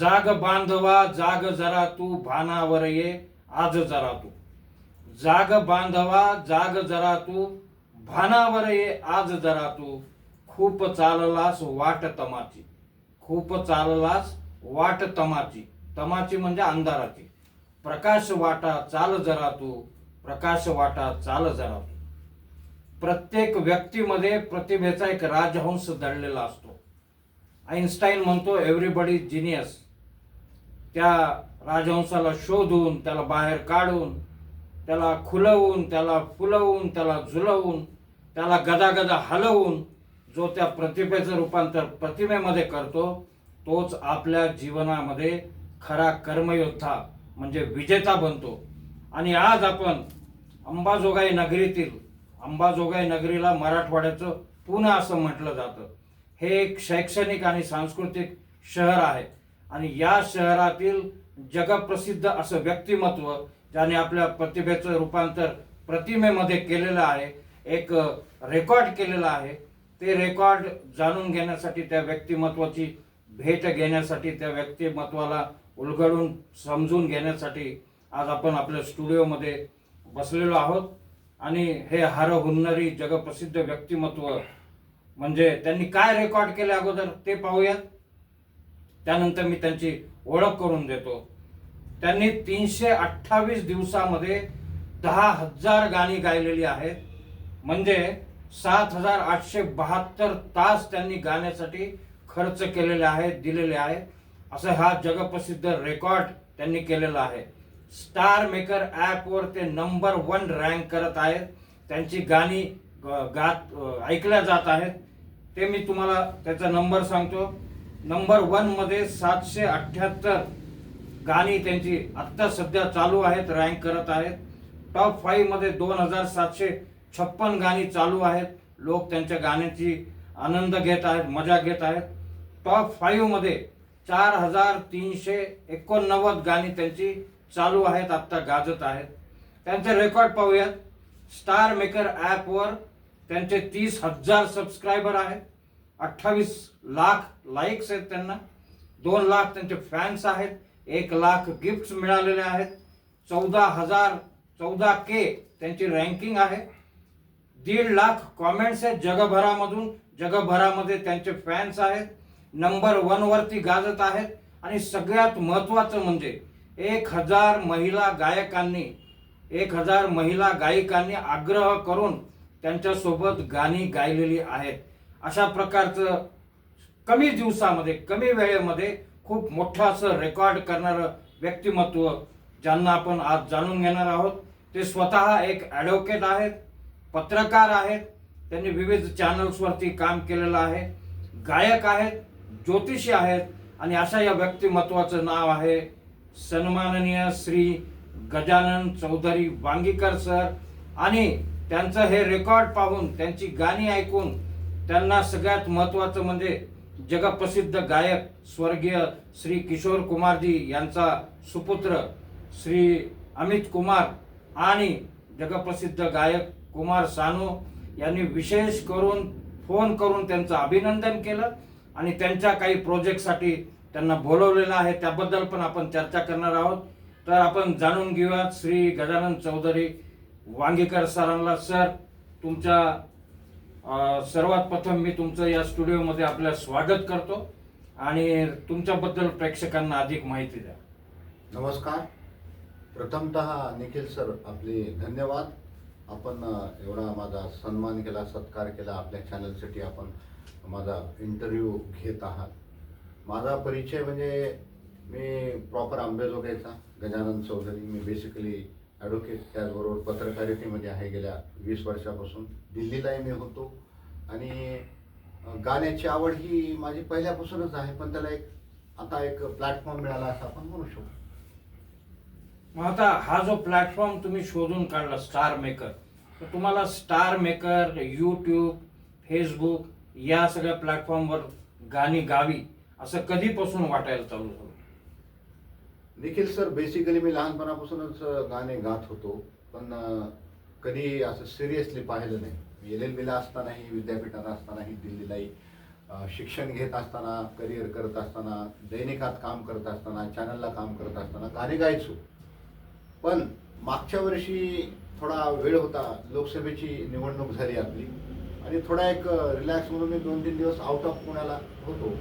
जाग बांधवा जाग जरा तू भानावर ये आज जरा तू. जाग बांधवा जाग जरा तू भानावर ये आज जरा तू. खूप चाललास वाट तमाची. खूप चाललास वाट तमाची. तमाची म्हणजे अंधाराची. प्रकाश वाटा चाल जरा तू. प्रकाश वाटा चाल जरा तू. प्रत्येक व्यक्तीमध्ये प्रतिभेचा एक राजहंस दडलेला असतो. आईन्स्टाईन म्हणतो एव्हरीबडी जिनियस त्या राजहंसाला शोधून त्याला बाहेर काढून त्याला खुलवून त्याला फुलवून त्याला झुलवून त्याला गदागदा हलवून जो त्या प्रतिभेचं रूपांतर प्रतिमेमध्ये करतो तोच आपल्या जीवनामध्ये खरा कर्मयोद्धा म्हणजे विजेता बनतो. आणि आज आपण अंबाजोगाई नगरीतील अंबाजोगाई नगरीला मराठवाड्याचं पुणे असं म्हटलं जातं. हे एक शैक्षणिक आणि सांस्कृतिक शहर आहे. आणि या शहरातील जगप्रसिद्ध असं व्यक्तिमत्व ज्याने आपल्या प्रतिभेचं रूपांतर प्रतिमेमध्ये केलेलं आहे एक रेकॉर्ड केलेलं आहे ते रेकॉर्ड जाणून घेण्यासाठी त्या व्यक्तिमत्वाची भेट घेण्यासाठी त्या व्यक्तिमत्वाला उलगडून समजून घेण्यासाठी आज आपण आपल्या स्टुडिओमध्ये बसलेलो आहोत. आणि हे हर हुन्नरी जगप्रसिद्ध व्यक्तिमत्व म्हणजे त्यांनी काय रेकॉर्ड केले अगोदर ते पाहूयात त्यानंतर मी त्यांची ओळख करून देतो. त्यांनी तीनशे अठ्ठावीस दिवसामध्ये दहा हजार गाणी गायलेली आहेत. म्हणजे सात हजार आठशे बहात्तर तास त्यांनी गाण्यासाठी खर्च केलेले आहेत दिलेले आहेत. असं हा जगप्रसिद्ध रेकॉर्ड त्यांनी केलेला आहे. स्टार मेकर ॲपवर ते नंबर वन रँक करत आहेत. त्यांची गाणी ग- गात ऐकल्या जात आहेत. ते मी तुम्हाला त्याचा नंबर सांगतो. नंबर वनमध्ये सातशे अठ्ठ्याहत्तर गाणी त्यांची आत्ता सध्या चालू आहेत रँक करत आहेत. टॉप फाईव्हमध्ये दोन हजार सातशे छप्पन गाणी चालू आहेत. लोक त्यांच्या गाण्याची आनंद घेत आहेत मजा घेत आहेत. टॉप फाईव्हमध्ये चार हजार तीनशे एकोणनव्वद गाणी त्यांची चालू आहेत आत्ता गाजत आहेत. त्यांचे रेकॉर्ड पाहूयात. स्टार मेकर ॲपवर त्यांचे तीस हजार सबस्क्रायबर आहेत. अठ्ठावीस लाख लाईक्स आहेत त्यांना. दोन लाख त्यांचे फॅन्स आहेत. एक लाख गिफ्ट्स मिळालेले आहेत. चौदा हजार चौदा के त्यांची रँकिंग आहे. दीड लाख कॉमेंट्स आहेत जगभरामधून. जगभरामध्ये त्यांचे फॅन्स आहेत. नंबर वनवरती गाजत आहेत. आणि सगळ्यात महत्त्वाचं म्हणजे एक हजार महिला गायकांनी एक हजार महिला गायिकांनी आग्रह करून त्यांच्यासोबत गाणी गायलेली आहेत. अशा प्रकारचं कमी दिवसामध्ये कमी वेळेमध्ये खूप मोठं असं रेकॉर्ड करणारं व्यक्तिमत्व ज्यांना आपण आज जाणून घेणार आहोत ते स्वतः एक ॲडव्होकेट आहेत पत्रकार आहेत त्यांनी विविध चॅनल्सवरती काम केलेलं आहे गायक आहेत ज्योतिषी आहेत आणि अशा या व्यक्तिमत्वाचं नाव आहे सन्माननीय श्री गजानन चौधरी वांगीकर सर. आणि त्यांचं हे रेकॉर्ड पाहून त्यांची गाणी ऐकून त्यांना सगळ्यात महत्त्वाचं म्हणजे जगप्रसिद्ध गायक स्वर्गीय श्री किशोर कुमारजी यांचा सुपुत्र श्री अमित कुमार आणि जगप्रसिद्ध गायक कुमार सानू यांनी विशेष करून फोन करून त्यांचं अभिनंदन केलं आणि त्यांच्या काही प्रोजेक्टसाठी त्यांना बोलवलेलं आहे. त्याबद्दल पण आपण चर्चा करणार आहोत. तर आपण जाणून घेऊयात श्री गजानन चौधरी वांगीकर सरांना. सर तुमच्या सर्वात प्रथम मी तुमचं या स्टुडिओमध्ये आपलं स्वागत करतो आणि तुमच्याबद्दल प्रेक्षकांना अधिक माहिती द्या. नमस्कार. प्रथमतः निखिल सर आपले धन्यवाद. आपण एवढा माझा सन्मान केला सत्कार केला. आपल्या चॅनलसाठी आपण माझा इंटरव्ह्यू घेत आहात. माझा परिचय म्हणजे मी प्रॉपर आंबेजोगाईचा गजानन चौधरी. मी बेसिकली ॲडव्होकेट त्याचबरोबर पत्रकारितेमध्ये आहे. गेल्या वीस वर्षापासून दिल्लीलाही मी होतो. आणि गाण्याची आवड ही माझी पहिल्यापासूनच आहे पण त्याला एक आता एक प्लॅटफॉर्म मिळाला असं आपण म्हणू शकतो. मग आता हा जो प्लॅटफॉर्म तुम्ही शोधून काढला स्टार मेकर तर तुम्हाला स्टार मेकर यूट्यूब फेसबुक या सगळ्या प्लॅटफॉर्मवर गाणी गावी असं कधीपासून वाटायला चालू झालं? निखिल सर बेसिकली मी लहानपणापासूनच गाणे गात होतो पण कधी असं सिरियसली पाहिलं नाही. एल एल बीला असतानाही विद्यापीठाला असतानाही दिल्लीलाही शिक्षण घेत असताना करिअर करत असताना दैनिकात काम करत असताना चॅनलला काम करत असताना गाणे गायचो. पण मागच्या वर्षी थोडा वेळ होता लोकसभेची निवडणूक झाली आपली आणि थोडा एक रिलॅक्स म्हणून मी दोन तीन दिवस आउट ऑफ पुण्याला होतो.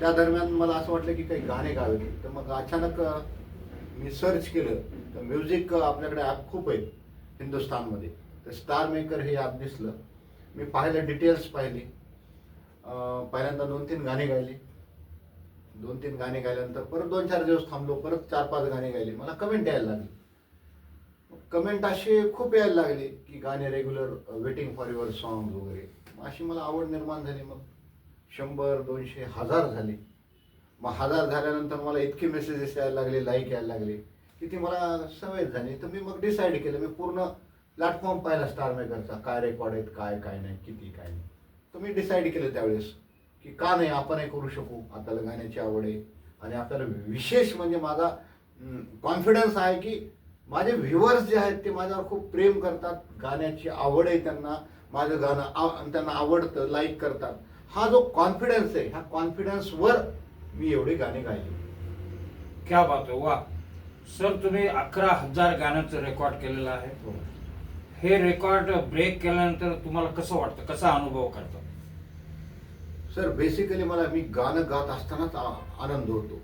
त्या दरम्यान मला असं वाटलं की काही गाणे गावे. तर मग अचानक मी सर्च केलं. तर म्युझिक आपल्याकडे ॲप खूप आहेत हिंदुस्थानमध्ये. तर स्टार मेकर हे ॲप दिसलं. मी पाहिलं डिटेल्स पाहिले. पहिल्यांदा दोन तीन गाणे गायले. दोन तीन गाणे गायल्यानंतर परत दोन चार दिवस थांबलो. परत चार पाच गाणे गायले. मला कमेंट यायला लागली. कमेंट असे खूप यायला लागले की गाणे regular waiting for your song वगैरे. अशी मला आवड निर्माण झाली मग. शंभर दोनशे हजार झाले. मग हजार झाल्यानंतर मला इतके मेसेजेस यायला लागले लाईक यायला लागले की ती मला सवय झाली. तर मी मग डिसाईड केलं. मी पूर्ण प्लॅटफॉर्म पाहिला स्टार मेकरचा काय रेकॉर्ड आहेत काय काय नाही किती काय नाही. तर मी डिसाईड केलं त्यावेळेस की का नाही आपणही करू शकू. आपल्याला गाण्याची आवड आहे. आणि आपल्याला विशेष म्हणजे माझा कॉन्फिडन्स आहे की माझे व्ह्युअर्स जे आहेत ते माझ्यावर खूप प्रेम करतात. गाण्याची आवड आहे त्यांना. माझं गाणं आव- त्यांना आवडतं लाईक करतात. हा जो कॉन्फिडन्स आहे ह्या कॉन्फिडन्सवर मी एवढे गाणे गायले. क्या बात आहे. वा. सर तुम्ही अकरा हजार गाण्याचं रेकॉर्ड केलेलं आहे. हे. रेकॉर्ड ब्रेक केल्यानंतर तुम्हाला कसं वाटतं? कसा अनुभव करता? सर बेसिकली मला मी गाणं गात असतानाच आनंद होतो.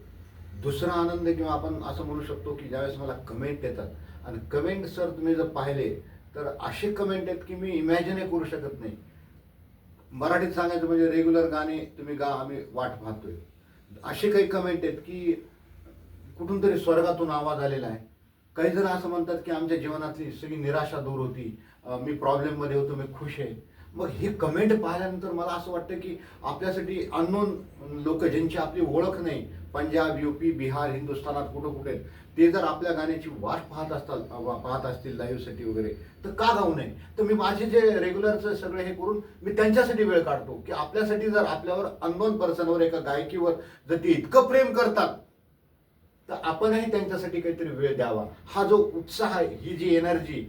दुसरा आनंद किंवा आपण असं म्हणू शकतो की ज्यावेळेस मला कमेंट येतात. आणि कमेंट सर तुम्ही जर पाहिले तर असे कमेंट आहेत की मी इमॅजिनही करू शकत नाही. मराठीत सांगायचं म्हणजे रेग्युलर गाणे तुम्ही गा आम्ही वाट पाहतोय. असे काही कमेंट आहेत की कुठून तरी स्वर्गातून आवाज आलेला आहे. काही जण असं म्हणतात की आमच्या जीवनातली सगळी निराशा दूर होती. मी प्रॉब्लेममध्ये होतो मी खुश आहे. मग हे कमेंट पाहिल्यानंतर मला असं वाटतं की आपल्यासाठी अननोन लोक ज्यांची आपली ओळख नाही पंजाब युपी बिहार हिंदुस्थानात कुठं कुठे ते जर आपल्या गाण्याची वाट पाहत असतात पाहत असतील लाईव्हसाठी वगैरे तर का गाऊ नये? तर मी माझे जे रेग्युलरचं सगळं हे करून मी त्यांच्यासाठी वेळ काढतो की आपल्यासाठी जर आपल्यावर अननोन पर्सनवर एका गायकीवर जर ते इतकं प्रेम करतात तर आपणही त्यांच्यासाठी काहीतरी वेळ द्यावा. हा जो उत्साह आहे ही जी एनर्जी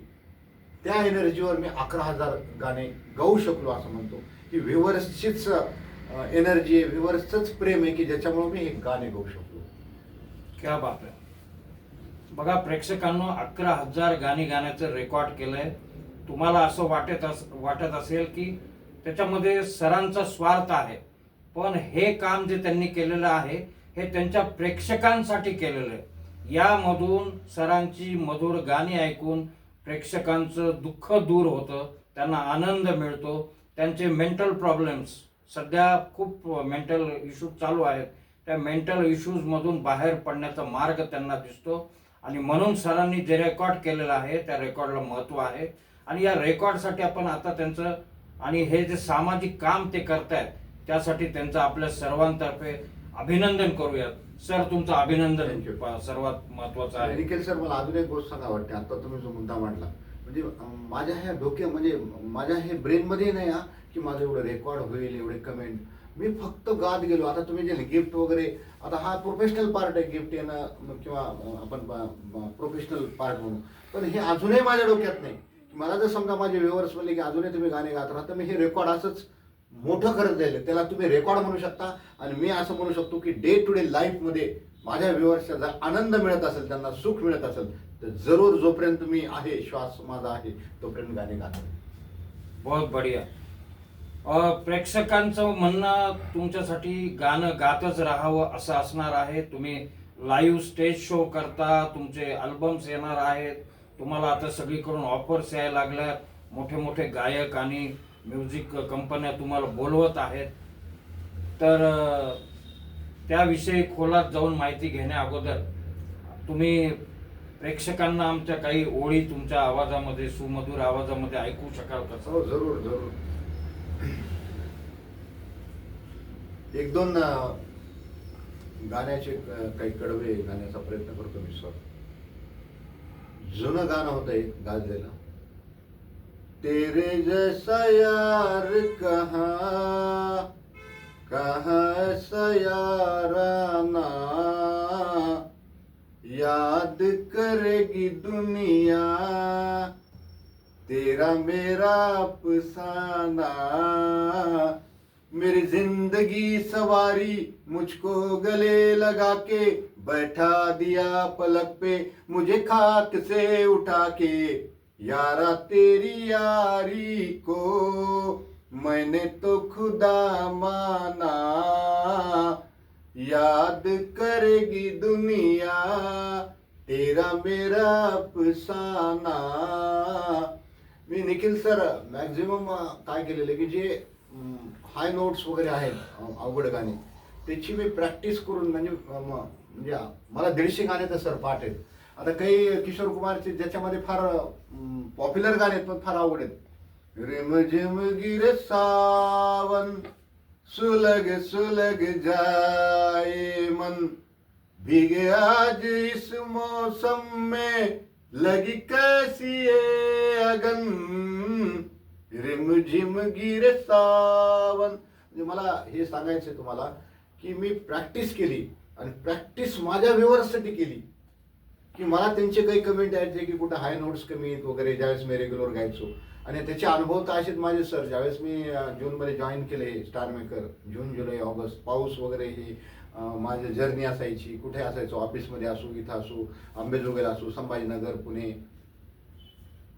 त्या एनर्जीवर मी अकरा हजार गाणे गाऊ शकलो असं म्हणतो. की व्ह्युअर्सचीच एनर्जी आहे व्ह्युअर्सचंच प्रेम आहे की ज्याच्यामुळे मी हे गाणे गाऊ शकलो क्या बात आहे. बघा प्रेक्षकांनो अकरा हजार गाणी गाण्याचं रेकॉर्ड केलंय. तुम्हाला असं वाटत अस वाटत असेल की त्याच्यामध्ये सरांचा स्वार्थ आहे. पण हे काम जे त्यांनी केलेलं आहे हे त्यांच्या प्रेक्षकांसाठी केलेलं आहे. यामधून सरांची मधुर गाणी ऐकून प्रेक्षकांचं दुःख दूर होतं त्यांना आनंद मिळतो त्यांचे मेंटल प्रॉब्लेम्स सध्या खूप मेंटल इश्यूज चालू आहेत. त्या मेंटल इश्यूजमधून बाहेर पडण्याचा मार्ग त्यांना दिसतो. आणि म्हणून सरांनी जे रेकॉर्ड केलेलं आहे त्या रेकॉर्डला महत्त्व आहे. आणि या रेकॉर्डसाठी आपण आता त्यांचं आणि हे जे सामाजिक काम ते करतायत त्यासाठी त्यांचं आपल्या सर्वांतर्फे अभिनंदन करूयात. सर तुमचं अभिनंदन सर्वात महत्वाचं आहे. निखिल सर मला अजून एक गोष्ट सांगा वाटते. आता तुम्ही जो मुद्दा मांडला. म्हणजे माझ्या ह्या डोक्या म्हणजे माझ्या हे ब्रेनमध्ये नाही हा. की माझं एवढं रेकॉर्ड होईल एवढे कमेंट मी फक्त गात गेलो. आता तुम्ही जे गिफ्ट वगैरे आता हा प्रोफेशनल पार्ट आहे गिफ्ट येणं किंवा आपण प्रोफेशनल पार्ट म्हणून. पण हे अजूनही माझ्या डोक्यात नाही. की मला जर समजा माझे व्ह्युअर्स म्हणले की अजूनही तुम्ही गाणे गात राहा तर मी हे रेकॉर्ड असंच मोठं करत जाईल त्याला तुम्ही रेकॉर्ड म्हणू शकता. आणि मी असं म्हणू शकतो की डे टू डे लाईफमध्ये माझ्या व्ह्युअर्सचा जर आनंद मिळत असेल त्यांना सुख मिळत असेल तर जरूर जोपर्यंत मी आहे श्वास माझा आहे तोपर्यंत गाणे गात. बहुत बढिया. प्रेक्षकांचं म्हणणं तुमच्यासाठी गाणं गातच राहावं असं असणार आहे. तुम्ही लाईव्ह स्टेज शो करता तुमचे अल्बम्स येणार आहेत. तुम्हाला आता सगळीकडून ऑफर्स यायला लागल्या मोठे मोठे गायक आणि म्युझिक कंपन्या तुम्हाला बोलवत आहेत. तर त्याविषयी खोलात जाऊन माहिती घेण्या अगोदर तुम्ही प्रेक्षकांना आमच्या काही ओळी तुमच्या आवाजामध्ये सुमधुर आवाजामध्ये ऐकू शकाल का? हो, जरूर जरूर. एक दोन गाण्याचे काही कडवे गाण्याचा प्रयत्न करतो मी सर जुनं गाणं होतं एक गाजलेलं. तेरे जैसा यार कहा कहा ऐसा याराना याद करेगी दुनिया। तेरा मेरा अफसाना। मेरी ज़िंदगी सवारी मुझको गले लगा के बैठा दिया पलक पे, मुझे खाक से उठा के। यारा तेरी यारी को मैंने तो खुदा माना। याद करेगी दुनिया, तेरा मेरा अफसाना। मी निखिल सर मॅक्झिमम काय केलेलं की जे हाय नोट्स वगैरे आहेत अवघड गाणी त्याची मी प्रॅक्टिस करून म्हणजे म्हणजे मला दीडशे गाणे तर सर पाठ आहेत. आता काही किशोर कुमारचे ज्याच्यामध्ये फार पॉप्युलर गाणे आहेत पण फार अवघड आहेत. रिम गिर सावन सुलग सुलग जाय मन. भीगे आज इस मौसम में लगी कैसी अगन? रिम झिम सावन. म्हणजे मला हे सांगायचं तुम्हाला की मी प्रॅक्टिस केली आणि प्रॅक्टिस माझ्या व्ह्युअर्ससाठी केली. की मला त्यांचे काही कमेंट यायचे की कुठं हाय नोट्स कमी आहेत वगैरे ज्यावेळेस मी रेग्युलर गायचो. आणि त्याचे अनुभव तर असेच माझे सर ज्यावेळेस मी जूनमध्ये जॉईन केले Star Maker June July August पाऊस वगैरे हे माझी जर्नी असायची कुठे असायचो ऑफिसमध्ये असू इथं असू आंबेजोगाईला असू संभाजीनगर पुणे.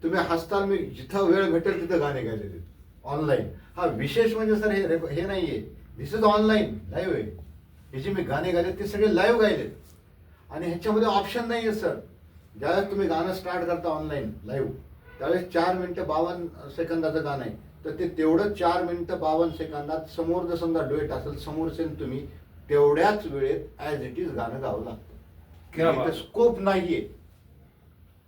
तुम्ही हसताल मी जिथं वेळ भेटेल तिथं गाणे गायलेले ऑनलाईन हा विशेष म्हणजे सर हे हे नाही आहे दिस इज ऑनलाईन लाईव्ह आहे. हे जे मी गाणे गायले ते सगळे लाईव्ह गायलेत आणि ह्याच्यामध्ये ऑप्शन नाही आहे सर. ज्यावेळेस तुम्ही गाणं स्टार्ट करता ऑनलाईन लाईव्ह त्यावेळेस चार मिनटं बावन्न सेकंदाचं गाणं आहे. तर ते तेवढं चार मिनटं बावन्न सेकंदात समोर जर समजा डुएट असेल समोरचे सेन तुम्ही तेवढ्याच वेळेत ॲज इट इज गाणं गावं क्या बात. लागतं स्कोप नाहीये.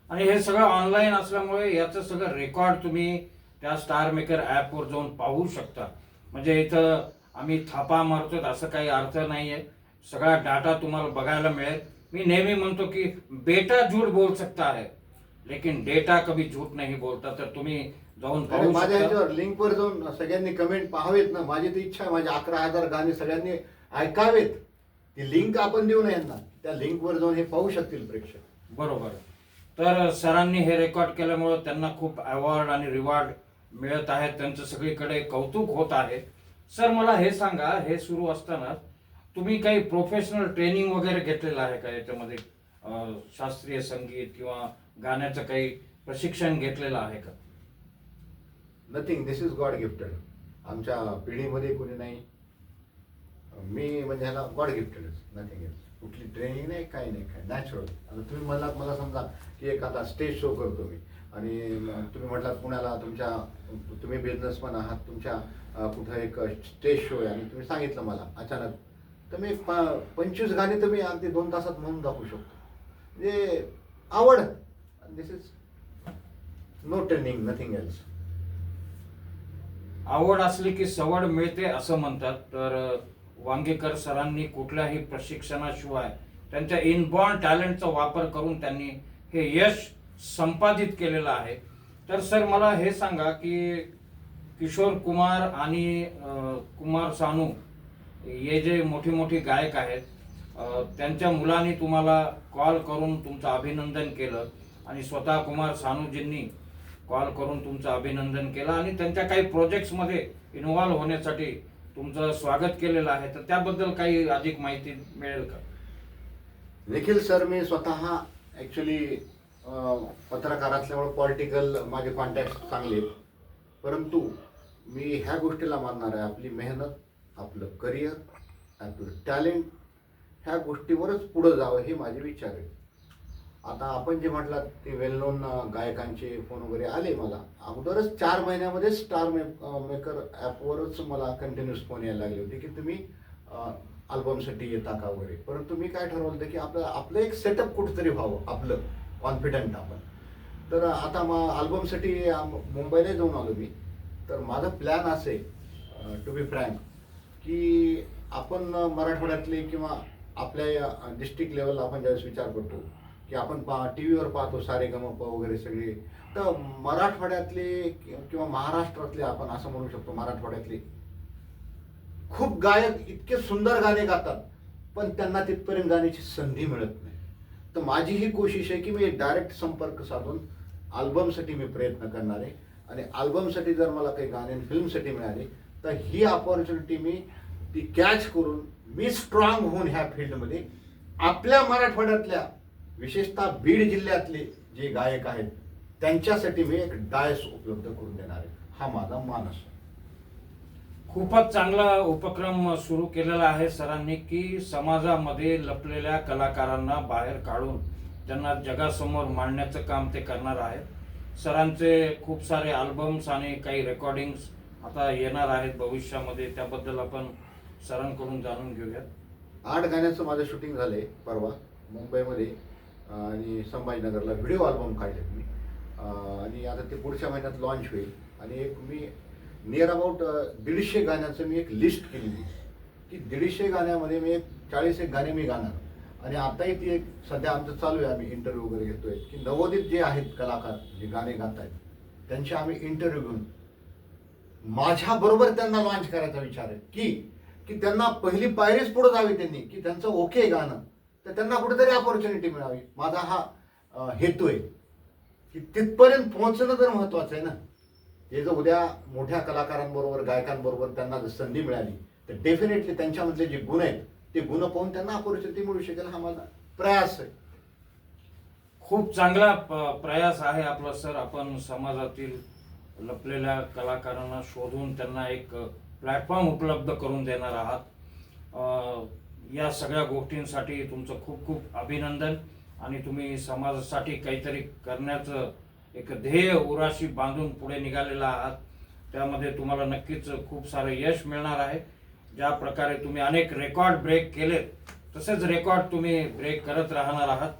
आणि हे सगळं ऑनलाईन असल्यामुळे याचं सगळं रेकॉर्ड तुम्ही त्या स्टार मेकर ॲपवर जाऊन पाहू शकता. म्हणजे इथं आम्ही थापा मारतोय असं काही अर्थ नाहीये. सगळा डाटा तुम्हाला बघायला मिळेल. मी नेहमी म्हणतो की बेटा झूठ बोल सकता है लेकिन डेटा कभी झूठ नाही बोलता तर तुम्ही जाऊन अरे पाहू माझ्या शकता. ह्याच्यावर लिंकवर जाऊन सगळ्यांनी कमेंट पाहावेत ना. माझी तर इच्छा आहे माझे अकरा हजार गाणे सगळ्यांनी ऐकावेत. ती लिंक आपण देऊ नये यांना. त्या लिंकवर जाऊन हे पाहू शकतील प्रेक्षक. बरोबर. तर सरांनी हे रेकॉर्ड केल्यामुळं त्यांना खूप अवॉर्ड आणि रिवॉर्ड मिळत आहेत. त्यांचं सगळीकडे कौतुक होत आहे. सर मला हे सांगा हे सुरू असताना तुम्ही काही प्रोफेशनल ट्रेनिंग वगैरे घेतलेलं आहे का? याच्यामध्ये अं, शास्त्रीय संगीत किंवा गाण्याचं काही प्रशिक्षण घेतलेलं आहे का? Nothing this is god gifted आमच्या पिढीमध्ये कोणी नाही. मी म्हणजे ह्याला गॉड गिफ्टेडच नथिंग एल्स कुठली ट्रेनिंग नाही काही नाही काय नॅचरल आता तुम्ही मला मला समजा की एक आता स्टेज शो करतो मी. आणि तुम्ही म्हटलात पुण्याला तुमच्या तुम्ही बिझनेसमॅन आहात तुमच्या कुठं एक स्टेज शो आहे. आणि तुम्ही सांगितलं मला अचानक. तर मी प- पंचवीस गाणी तुम्ही अगदी दोन तासात म्हणून दाखवू शकतो. म्हणजे आवड. This is no training nothing else आवड असली की सवड मिळते असं म्हणतात. तर वांगेकर सरांनी कुठल्याही प्रशिक्षणाशिवाय त्यांच्या इनबॉर्न टॅलेंटचा वापर करून त्यांनी हे यश संपादित केलेलं आहे. तर सर मला हे सांगा की किशोर कुमार आणि कुमार सानू हे जे मोठे मोठे गायक आहेत त्यांच्या मुलांनी तुम्हाला कॉल करून तुमचं अभिनंदन केलं आणि स्वतः कुमार सानूजींनी कॉल करून तुमचं अभिनंदन केलं आणि त्यांच्या काही प्रोजेक्ट्समध्ये इन्व्हॉल्व्ह होण्यासाठी तुमचं स्वागत केलेलं आहे तर त्याबद्दल काही अधिक माहिती मिळेल का? निखिल सर मी स्वतः ॲक्च्युली पत्रकार असल्यामुळे पॉलिटिकल माझे कॉन्टॅक्ट चांगले परंतु मी ह्या गोष्टीला मानणार आहे आपली मेहनत आपलं करिअर आपलं टॅलेंट ह्या गोष्टीवरच पुढं जावं हे माझे विचार आहेत. आता आपण जे म्हटलात ते वेल नोन गायकांचे फोन वगैरे आले मला. अगोदरच चार महिन्यामध्ये स्टार मे मेकर ॲपवरच मला कंटिन्युअस फोन यायला लागले होते की तुम्ही अल्बमसाठी येता का वगैरे. परंतु मी काय ठरवलं होतं की आपलं आपलं एक सेटअप कुठंतरी व्हावं आपलं कॉन्फिडंट आपण. तर आता मग अल्बमसाठी मुंबईला जाऊन आलो मी. तर माझा प्लॅन असे टू बी फ्रँक की आपण मराठवाड्यातले किंवा आपल्या डिस्ट्रिक्ट लेवलला आपण ज्यावेळेस विचार करतो की आपण पा टी व्हीवर पाहतो सारे गमप वगैरे सगळे. तर मराठवाड्यातले किंवा महाराष्ट्रातले आपण असं म्हणू शकतो मराठवाड्यातले. खूप गायक इतके सुंदर गाणे गातात पण त्यांना तिथपर्यंत गाण्याची संधी मिळत नाही. तर माझी ही कोशिश आहे की मी डायरेक्ट संपर्क साधून अल्बमसाठी मी प्रयत्न करणार आहे. आणि अल्बमसाठी जर मला काही गाणे फिल्मसाठी मिळाले तर ही ऑपॉर्च्युनिटी मी ती कॅच करून मी स्ट्रॉंग होऊन ह्या फील्डमध्ये आपल्या मराठवाड्यातल्या विशेषतः बीड जिल्ह्यातले जे गायक आहेत त्यांच्यासाठी मी एक डायस उपलब्ध करून देणार आहे. हा माझा मानस आहे. खूपच चांगला उपक्रम सुरू केलेला आहे सरांनी की समाजामध्ये लपलेल्या कलाकारांना बाहेर काढून त्यांना जगासमोर मांडण्याचं काम ते करणार आहेत. सरांचे खूप सारे अल्बम्स आणि काही रेकॉर्डिंग्स आता येणार आहेत भविष्यामध्ये त्याबद्दल आपण सरांकडून जाणून घेऊयात. आठ गाण्याचं माझं शूटिंग झालंय परवा मुंबईमध्ये. आणि संभाजीनगरला व्हिडिओ अल्बम काढलेत मी. आणि आता ते पुढच्या महिन्यात लॉन्च होईल. आणि एक मी नियर अबाउट दीडशे गाण्याचं मी एक लिस्ट केलेली की दीडशे गाण्यामध्ये मी एक चाळीस एक गाणे मी गाणार. आणि आताही ती एक सध्या आमचं चालू आहे. आम्ही इंटरव्ह्यू वगैरे घेतोय. की नवोदित जे आहेत कलाकार जे गाणे गात आहेत त्यांचे आम्ही इंटरव्ह्यू घेऊन माझ्याबरोबर त्यांना लॉन्च करायचा विचार आहे. की की त्यांना पहिली पायरीच पुढे जावी त्यांनी. की त्यांचं ओके गाणं. तर त्यांना कुठेतरी अपॉर्च्युनिटी मिळावी. माझा हा हेतू आहे. की तिथपर्यंत पोहोचणं तर महत्वाचं आहे ना. हे जर उद्या मोठ्या कलाकारांबरोबर गायकांबरोबर त्यांना जर संधी मिळाली तर डेफिनेटली त्यांच्यामधले जे गुण आहेत ते गुण पाहून त्यांना अपॉर्च्युनिटी मिळू शकेल हा माझा प्रयास आहे. खूप चांगला प- प्रयास आहे आपला सर. आपण समाजातील लपलेल्या कलाकारांना शोधून त्यांना एक प्लॅटफॉर्म उपलब्ध करून देणार आहात. या सगळ्या गोष्टींसाठी तुमचं खूप खूप अभिनंदन आणि तुम्ही समाजासाठी काहीतरी करण्याचं एक ध्येय उराशी बांधून पुढे निघालेला आहात. त्यामध्ये तुम्हाला नक्कीच खूप सारं यश मिळणार आहे. ज्या प्रकारे तुम्ही अनेक रेकॉर्ड ब्रेक केलेत तसेच रेकॉर्ड तुम्ही ब्रेक करत राहणार आहात.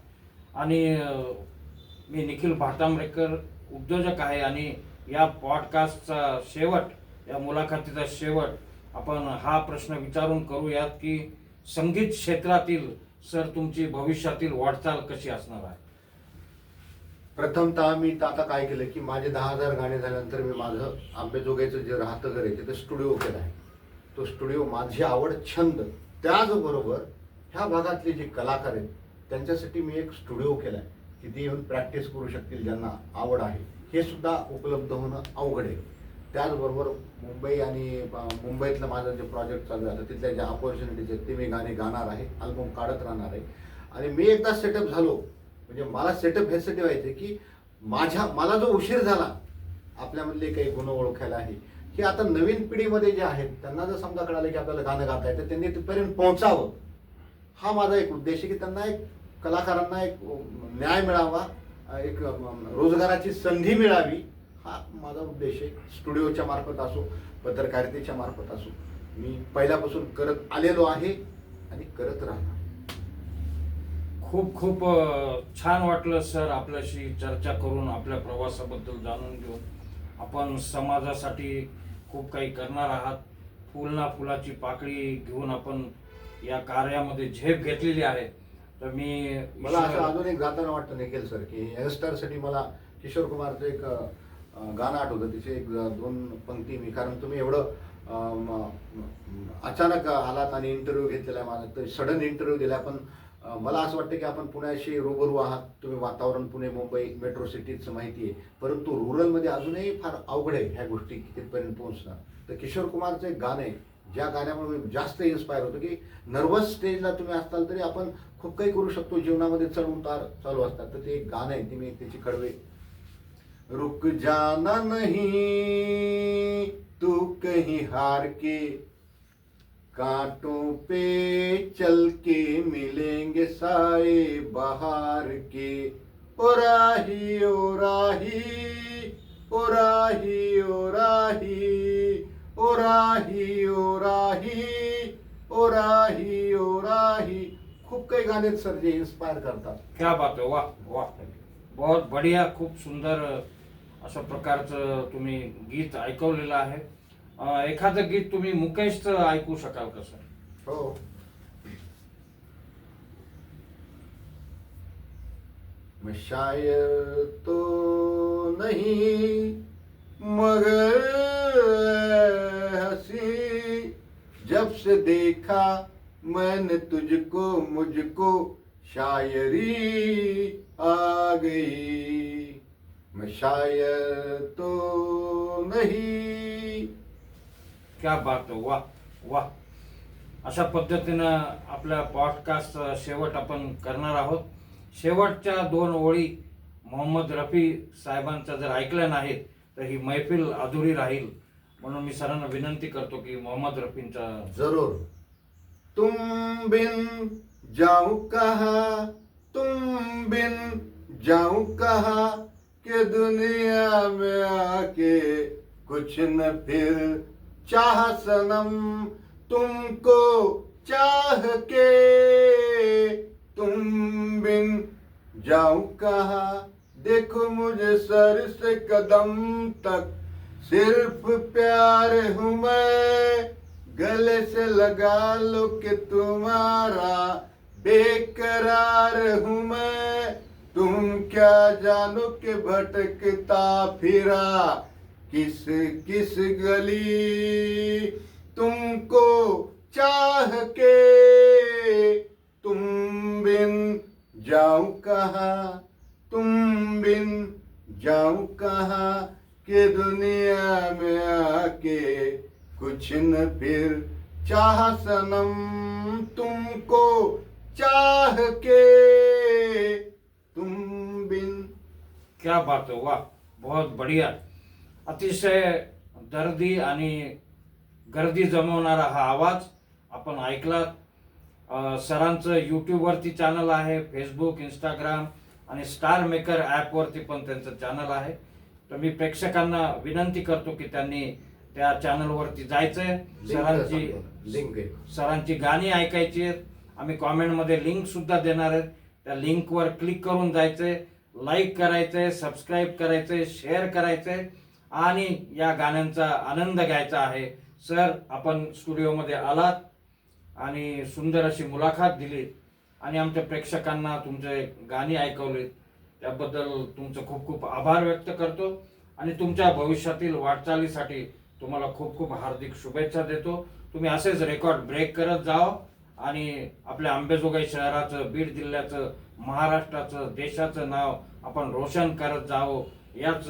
आणि मी निखिल भाटांबरेकर उद्योजक आहे आणि या पॉडकास्टचा शेवट या मुलाखतीचा शेवट आपण हा प्रश्न विचारून करूयात की संगीत क्षेत्रातील सर तुमची भविष्यातील वाटचाल कशी असणार आहे? प्रथमतः मी आता काय केलं की माझे दहा हजार गाणे झाल्यानंतर मी माझं आंबेजोगाईचं जे राहतं घर आहे तिथे स्टुडिओ केला आहे. तो स्टुडिओ माझी आवड छंद. त्याचबरोबर ह्या भागातले जे कलाकार आहेत त्यांच्यासाठी मी एक स्टुडिओ केला आहे की ते येऊन प्रॅक्टिस करू शकतील ज्यांना आवड आहे हे सुद्धा उपलब्ध होणं अवघड आहे. त्याचबरोबर मुंबई आणि मुंबईतलं माझं जे प्रोजेक्ट चालू आहे तिथल्या ज्या ऑपॉर्च्युनिटीज आहेत ते मी गाणे गाणार आहे अल्बम काढत राहणार आहे. आणि मी एकदा सेटअप झालो म्हणजे मला सेटअप ह्यासाठी व्हायचं की माझ्या मला जो उशीर झाला आपल्यामधले काही गुण ओळखायला आहे की आता नवीन पिढीमध्ये जे आहेत त्यांना जर समजा कळालं की आपल्याला गाणं गाता येतं त्यांनी तिथपर्यंत पोहोचावं. हा माझा एक उद्देश आहे की त्यांना एक कलाकारांना एक न्याय मिळावा एक रोजगाराची संधी मिळावी हा माझा उद्देश आहे. स्टुडिओच्या मार्फत असो पत्रकारितेच्या मार्फत असो. मी पहिल्यापासून करत आलेलो आहे आणि करत राहणार खूप खूप छान वाटलं सर आपल्याशी चर्चा करून आपल्या प्रवासाबद्दल जाणून घेऊन. आपण समाजासाठी खूप काही करणार आहात. फुल ना फुलाची पाकळी घेऊन आपण या कार्यामध्ये झेप घेतलेली आहे. तर मी मला असं अजून एक गाताना वाटतं निखिल सर की यंगस्टरसाठी मला किशोर कुमारचं एक गाणं आठवतं. तिचे एक दोन पंक्ती मी कारण तुम्ही एवढं अचानक आलात आणि इंटरव्ह्यू घेतलेला आहे माझा. तर सडन इंटरव्ह्यू दिला. पण मला असं वाटतं की आपण पुण्याशी रूबरू आहात. तुम्ही वातावरण पुणे मुंबई मेट्रो सिटीचं माहिती आहे. परंतु रुरलमध्ये अजूनही फार अवघड आहे ह्या गोष्टी कितीपर्यंत पोहोचणं. तर किशोर कुमारचं एक गाणं आहे. ज्या गाण्यामुळे मी जास्त इन्स्पायर होतो की नर्वस स्टेजला तुम्ही असताल तरी आपण खूप काही करू शकतो. जीवनामध्ये चढ उतार चालू असतात. तर ते एक गाणं आहे. ते मी त्याची कडवे रुक जाना नहीं, तू कहीं हार के कांटों पे चल के मिलेंगे साए बहार के। ओ राही ओ राही ओ राही ओ राही ओ राही ओ राही ओ राही ओ राही। काही गाणे आहेत सर जे इन्स्पायर करतात। क्या बात है, वाह वाह। बहुत बढिया, खूब सुंदर अशा प्रकारचं तुम्ही गीत ऐकवलेलं आहे. एखादं गीत तुम्ही मुकेशचं ऐकू शकाल कसं हो. शायर तो नहीं मगर हसी. जब से देखा मैंने तुझको मुझको शायरी आ गई. मैं शायर तो नहीं। क्या बात आहे. वा वा अशा पद्धतीनं आपल्या पॉडकास्ट शेवट आपण करणार आहोत. शेवटच्या दोन ओळी मोहम्मद रफी साहेबांच्या जर ऐकल्या नाहीत तर ही मैफिल अधुरी राहील. म्हणून मी सरांना विनंती करतो की मोहम्मद रफींचा जरूर. तुम बिन जाऊं कहा तुम बिन जाऊं कहा कि दुनिया में आके कुछ न फिर चाह सनम तुमको चाह के। तुम बिन जाऊँ कहा? देखो मुझे सर से कदम तक। सिर्फ़ प्यार हूँ मैं। गले से लगा लो कि तुम्हारा बेकरार हूँ मैं। तुम क्या जानो कि भटकता फिरा? किस किस गली? तुमको चाह के तुम बिन जाऊँ कहा? तुम बिन जाऊँ कहा? कि दुनिया में आके कुछ न फिर चाह सनम तुमको चाह के तुम बिन क्या बात आहे वा बहुत बढिया। अतिशय दर्दी आणि गर्दी जमवणारा हा आवाज आपण ऐकलात सरांचं यूट्यूबवरती चॅनल आहे फेसबुक इंस्टाग्राम आणि स्टार मेकर ॲपवरती पण त्यांचं चॅनल आहे. तर मी प्रेक्षकांना विनंती करतो की त्यांनी त्या चॅनलवरती जायचंय. सरांची लिंक आहे सरांची गाणी ऐकायची आहेत. आम्ही कॉमेंटमध्ये लिंक सुद्धा देणार आहेत. त्या लिंकवर क्लिक करून जायचंय लाईक करायचंय सबस्क्राईब करायचंय शेअर करायचंय आणि या गाण्यांचा आनंद घ्यायचा आहे. सर आपण स्टुडिओमध्ये आलात आणि सुंदर अशी मुलाखत दिली आणि आमच्या प्रेक्षकांना तुमचे गाणी ऐकवले त्याबद्दल तुमचं खूप खूप आभार व्यक्त करतो आणि तुमच्या भविष्यातील वाटचालीसाठी तुम्हाला खूप खूप हार्दिक शुभेच्छा देतो. तुम्ही असेच रेकॉर्ड ब्रेक करत जाओ. आणि आपल्या अंबेजोगाई शहराचं बीड जिल्ह्याचं महाराष्ट्राचं देशाचं नाव आपण रोशन करत जावं याच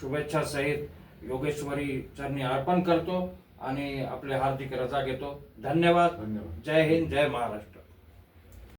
शुभेच्छा सहित योगेश्वरी चरणी अर्पण करतो आणि आपले हार्दिक रजा घेतो. धन्यवाद. धन्यवाद. जय हिंद जय महाराष्ट्र.